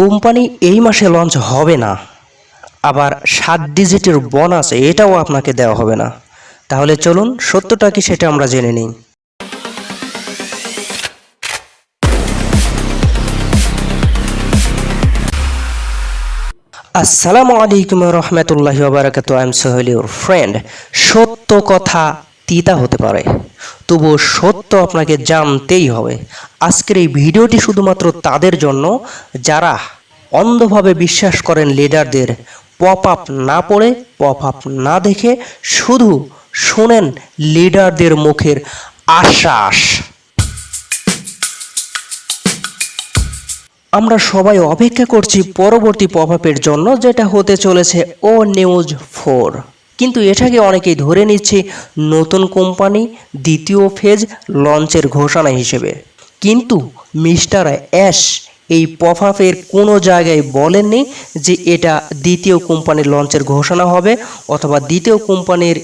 Company এই মাসে launch হবে না। আবার সাত ডিজিটের বোনাস এটাও আপনাকে দেওয়া হবে না। তাহলে চলুন, সত্যটা কি সেটা আমরা জেনে নিই। আসসালামু আলাইকুম রহমতুল্লাহ বারাকাত আই এম সোহেল ফ্রেন্ড সত্য কথা তিতা হতে পারে। তবুও সত্য আপনাকে জানতেই হবে। আজকের এই ভিডিওটি শুধুমাত্র তাদের জন্য। যারা অন্ধভাবে বিশ্বাস করেন লিডারদের পপ আপ না পড়ে পপ আপ না দেখে, শুধু শোনেন লিডারদের মুখের আশ্বাস। আমরা সবাই অপেক্ষা করছি পরবর্তী প্রভাবের জন্য, যেটা হতে চলেছে ও নিউজ ফোর কিন্তু এটাকে অনেকেই ধরে নিচ্ছে নতুন কোম্পানি দ্বিতীয় ফেজ লঞ্চের ঘোষণা হিসেবে। কিন্তু মিস্টার অ্যাশ এই পফাপের কোনো জায়গায় বলেননি যে এটা দ্বিতীয় কোম্পানির লঞ্চের ঘোষণা হবে অথবা দ্বিতীয় কোম্পানির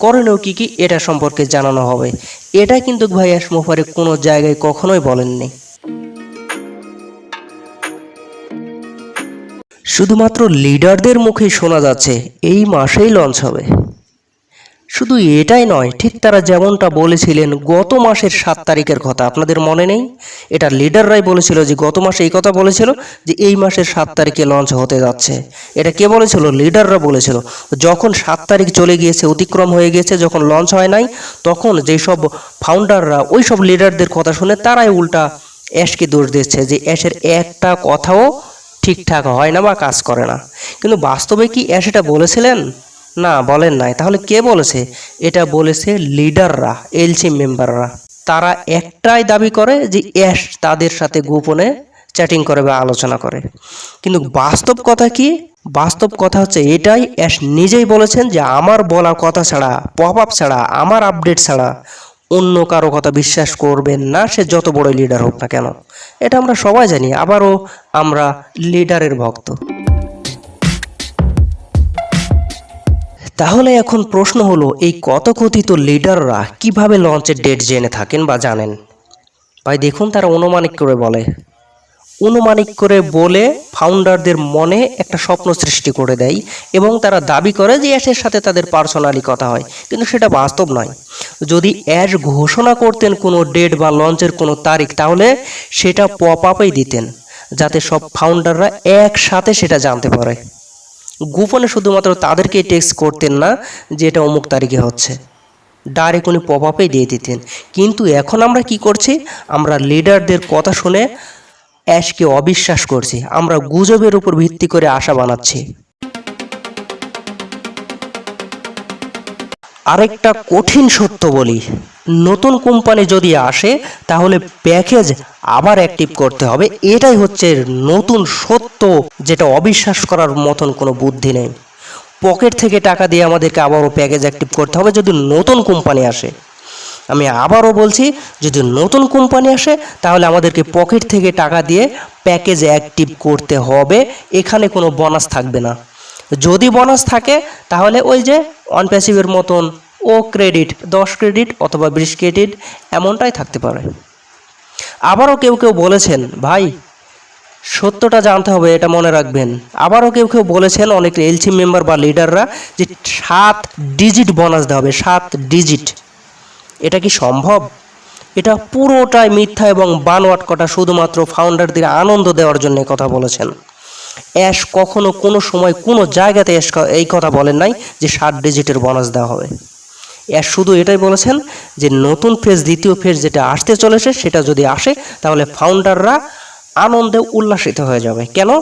করণীয় কী কী এটা সম্পর্কে জানানো হবে। এটা কিন্তু ভাই অ্যাশ মোফারে কোনো জায়গায় কখনোই বলেননি। শুধুমাত্র লিডারদের মুখেই শোনা যাচ্ছে, এই মাসেই লঞ্চ হবে। শুধু এটাই নয়, ঠিক তারা যেমনটা বলেছিলেন, গত মাসের সাত তারিখের কথা। আপনাদের মনে নেই? এটা লিডাররাই বলেছিল যে গত মাসে এই কথা বলেছিল যে এই মাসের সাত তারিখে লঞ্চ হতে যাচ্ছে। এটা কে বলেছিল? লিডাররা বলেছিল। যখন সাত তারিখ চলে গিয়েছে, অতিক্রম হয়ে গিয়েছে, যখন লঞ্চ হয় নাই, তখন যেসব ফাউন্ডাররা ওই সব লিডারদের কথা শুনে তারাই উল্টা অ্যাশকে দোষ দিচ্ছে যে অ্যাশের একটা কথাও ঠিকঠাক হয় না বা কাজ করে না। কিন্তু বাস্তবে কি অ্যাশ এটা বলেছিলেন? না, বলেন নাই। তাহলে কে বলেছে? এটা বলেছে লিডাররা, এলসি মেম্বাররা। তারা একটাই দাবি করে যে অ্যাশ তাদের সাথে গোপনে চ্যাটিং করে বা আলোচনা করে। কিন্তু বাস্তব কথা কি? বাস্তব কথা হচ্ছে এটাই। অ্যাশ নিজেই বলেছেন যে আমার বলা কথা ছাড়া পপ আপ ছাড়া, আমার আপডেট ছাড়া অন্য কারও কথা বিশ্বাস করবেন না, সে যত বড় লিডার হোক না কেন। এটা আমরা সবাই জানি, আবারও আমরা লিডারের ভক্ত। তাহলে এখন প্রশ্ন হলো, এই কথিত লিডাররা কীভাবে লঞ্চের ডেট জেনে থাকেন বা জানেন? ভাই, দেখুন তারা অনুমানিক করে বলে। অনুমানিক করে বলে ফাউন্ডারদের মনে একটা স্বপ্ন সৃষ্টি করে দেয় এবং তারা দাবি করে যে অ্যাশের সাথে তাদের পার্সোনালি কথা হয়। কিন্তু সেটা বাস্তব নয়। যদি অ্যাশ ঘোষণা করতেন কোনো ডেট বা লঞ্চের কোনো তারিখ, তাহলে সেটা পপ আপেই দিতেন, যাতে সব ফাউন্ডাররা একসাথে সেটা জানতে পারে। গোপনে শুধুমাত্র তাদেরকেই টেক্সট করতেন না যে এটা অমুক তারিখে হচ্ছে। ডাইরেক্ট উনি পপ আপেই দিয়ে দিতেন। কিন্তু এখন আমরা কি করছি? আমরা লিডারদের কথা শুনে অ্যাশকে অবিশ্বাস করছি। আমরা গুজবের উপর ভিত্তি করে আশা বানাচ্ছি। আরেকটা কঠিন সত্য বলি, নতুন কোম্পানি যদি আসে, তাহলে প্যাকেজ আবার অ্যাক্টিভ করতে হবে। এটাই হচ্ছে নতুন সত্য, যেটা অবিশ্বাস করার মতন কোনো বুদ্ধি নেই। পকেট থেকে টাকা দিয়ে আমাদেরকে আবারও প্যাকেজ অ্যাক্টিভ করতে হবে যদি নতুন কোম্পানি আসে। আমি আবারও বলছি, যদি নতুন কোম্পানি আসে, তাহলে আমাদেরকে পকেট থেকে টাকা দিয়ে প্যাকেজ অ্যাক্টিভ করতে হবে। এখানে কোনো বোনাস থাকবে না। যদি বোনাস থাকে, তাহলে ওই যে অন প্যাসিভের মতন ও ক্রেডিট দশ ক্রেডিট অথবা বিশ ক্রেডিট এমনটাই থাকতে পারে। আবারও কেউ কেউ বলেছেন, ভাই, সত্যটা জানতে হবে, এটা মনে রাখবেন। আবারও কেউ কেউ বলেছেন, অনেক এলসি মেম্বার বা লিডাররা যে সাত ডিজিট বোনাস দেওয়া হবে, সাত ডিজিট এটা কি সম্ভব? এটা পুরোটাই মিথ্যা এবং বানোয়াট কটা শুধুমাত্র ফাউন্ডারদের আনন্দ দেওয়ার জন্য কথা বলেছেন। অ্যাশ কখনো কোনো সময় কোনো জায়গাতে অ্যাশ এই কথা বলেন নাই যে ষাট ডিজিটের বোনাস দেওয়া হবে। অ্যাশ শুধু এটাই বলেছেন যে নতুন ফেজ দ্বিতীয় ফেজ যেটা আসতে চলেছে সেটা যদি আসে, তাহলে ফাউন্ডাররা আনন্দে উল্লাসিত হয়ে যাবে। কেন?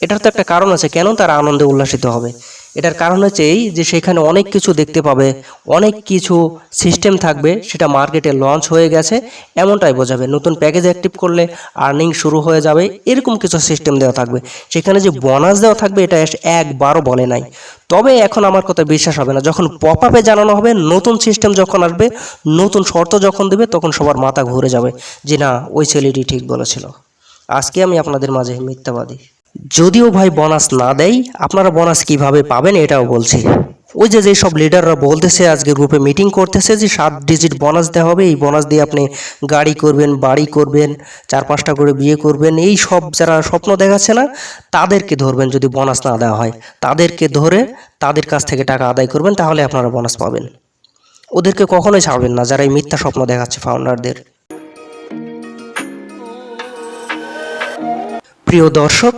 এটার তো একটা কারণ আছে। কেন তারা আনন্দে উল্লাসিত হবে? এটার কারণ হচ্ছে এই যে সেখানে অনেক কিছু দেখতে পাবে, অনেক কিছু সিস্টেম থাকবে, সেটা মার্কেটে লঞ্চ হয়ে গেছে, এমনটাই বোঝাবে। নতুন প্যাকেজ অ্যাক্টিভ করলে আর্নিং শুরু হয়ে যাবে, এরকম কিছু সিস্টেম দেওয়া থাকবে। সেখানে যে বোনাস দেওয়া থাকবে, এটা একবারও বলে নাই। তবে এখন আমার কথা বিশ্বাস হবে না। যখন পপ আপে জানানো হবে, নতুন সিস্টেম যখন আসবে, নতুন শর্ত যখন দেবে, তখন সবার মাথা ঘুরে যাবে যে না, ওই ছেলেটি ঠিক বলেছিল। আজকে আমি আপনাদের মাঝে মিথ্যাবাদী। যদিও ভাই বোনাস না দেয় আপনারা বোনাস কীভাবে পাবেন এটাও বলছি। ওই যে যেসব লিডাররা বলতেছে, আজকে গ্রুপে মিটিং করতেছে যে সাত ডিজিট বোনাস দেওয়া হবে, এই বোনাস দিয়ে আপনি গাড়ি করবেন, বাড়ি করবেন, চার পাঁচটা করে বিয়ে করবেন, এই সব যারা স্বপ্ন দেখাচ্ছে না, তাদেরকে ধরবেন যদি বোনাস না দেওয়া হয়। তাদেরকে ধরে তাদের কাছ থেকে টাকা আদায় করবেন, তাহলে আপনারা বোনাস পাবেন। ওদেরকে কখনোই ছাড়বেন না, যারা এই মিথ্যা স্বপ্ন দেখাচ্ছে ফাউন্ডারদের প্রিয় দর্শক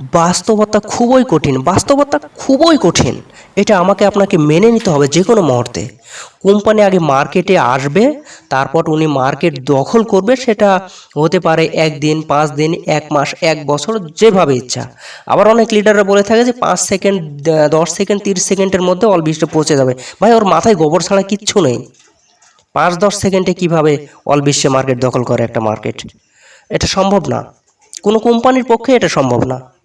বাস্তবতা খুবই কঠিন, বাস্তবতা খুবই কঠিন। এটা আমাকে, আপনাকে মেনে নিতে হবে যে কোনো মুহূর্তে। কোম্পানি আগে মার্কেটে আসবে, তারপর উনি মার্কেট দখল করবে, সেটা হতে পারে একদিন, পাঁচ দিন, এক মাস, এক বছর, যেভাবে ইচ্ছা। আবার অনেক লিডাররা বলে থাকে যে পাঁচ সেকেন্ড, দশ সেকেন্ড, তিরিশ সেকেন্ডের মধ্যে অল বৃষ্টি পৌঁছে যাবে। ভাই, ওর মাথায় গোবর ছাড়া কিচ্ছু নেই। পাঁচ, দশ সেকেন্ডে কীভাবে অল বিশ্বে মার্কেট দখল করে একটা মার্কেট? এটা সম্ভব না। কোনো কোম্পানির পক্ষে এটা সম্ভব না।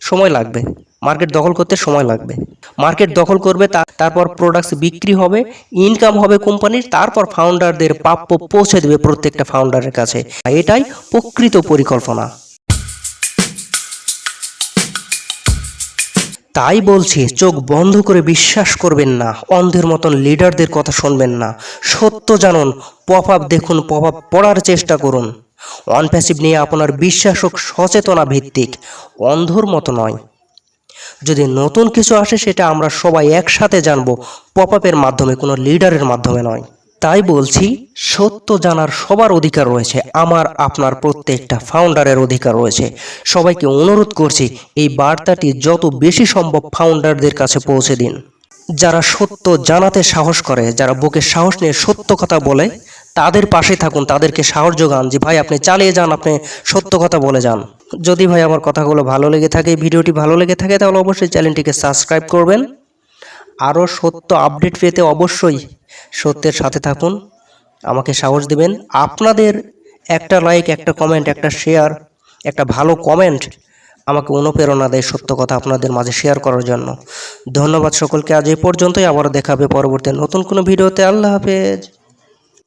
সময় লাগবে। মার্কেট দখল করতে সময় লাগবে। মার্কেট দখল করবে তারপর প্রোডাক্টস বিক্রি হবে ইনকাম হবে কোম্পানির তারপর ফাউন্ডারদের প্রাপ্য পৌঁছে দেবে প্রত্যেকটা ফাউন্ডারের কাছে। এটাই প্রকৃত পরিকল্পনা। তাই বলছি, চোখ বন্ধ করে বিশ্বাস করবেন না, অন্ধের মতন লিডারদের কথা শুনবেন না। সত্য জানুন পপ আপ দেখুন পপ আপ পড়ার চেষ্টা করুন। অন প্যাসিভ নিয়ে আপনার বিশ্বাস হোক সচেতনা ভিত্তিক অন্ধর মতো নয়। যদি নতুন কিছু আসে, সেটা আমরা সবাই একসাথে জানব পপ আপের মাধ্যমে, কোনো লিডারের মাধ্যমে নয়। তাই বলছি, সত্য জানার সবার অধিকার রয়েছে, আমার, আপনার প্রত্যেকটা ফাউন্ডারের অধিকার রয়েছে। সবাইকে অনুরোধ করছি, এই বার্তাটি যত বেশি সম্ভব ফাউন্ডারদের কাছে পৌঁছে দিন। যারা সত্য জানাতে সাহস করে, যারা বুকে সাহস নিয়ে সত্য কথা বলে তাদের পাশে থাকুন, তাদেরকে সাহস যোগান যে, ভাই, আপনি চালিয়ে যান, আপনি সত্য কথা বলে যান। যদি ভাই, আমার কথাগুলো ভালো লেগে থাকে, ভিডিওটি ভালো লেগে থাকে, তাহলে অবশ্যই চ্যানেলটিকে সাবস্ক্রাইব করবেন। আরও সত্য আপডেট পেতে অবশ্যই সত্যের সাথে থাকুন। আমাকে সাহস দিবেন। আপনাদের একটা লাইক একটা কমেন্ট একটা শেয়ার একটা ভালো কমেন্ট আমাকে অনুপ্রেরণা দেয় সত্য কথা আপনাদের মাঝে শেয়ার করার জন্য। ধন্যবাদ সকলকে। আজ এই পর্যন্তই। আবারও দেখাবে পরবর্তী নতুন কোনো ভিডিওতে। আল্লাহ হাফেজ।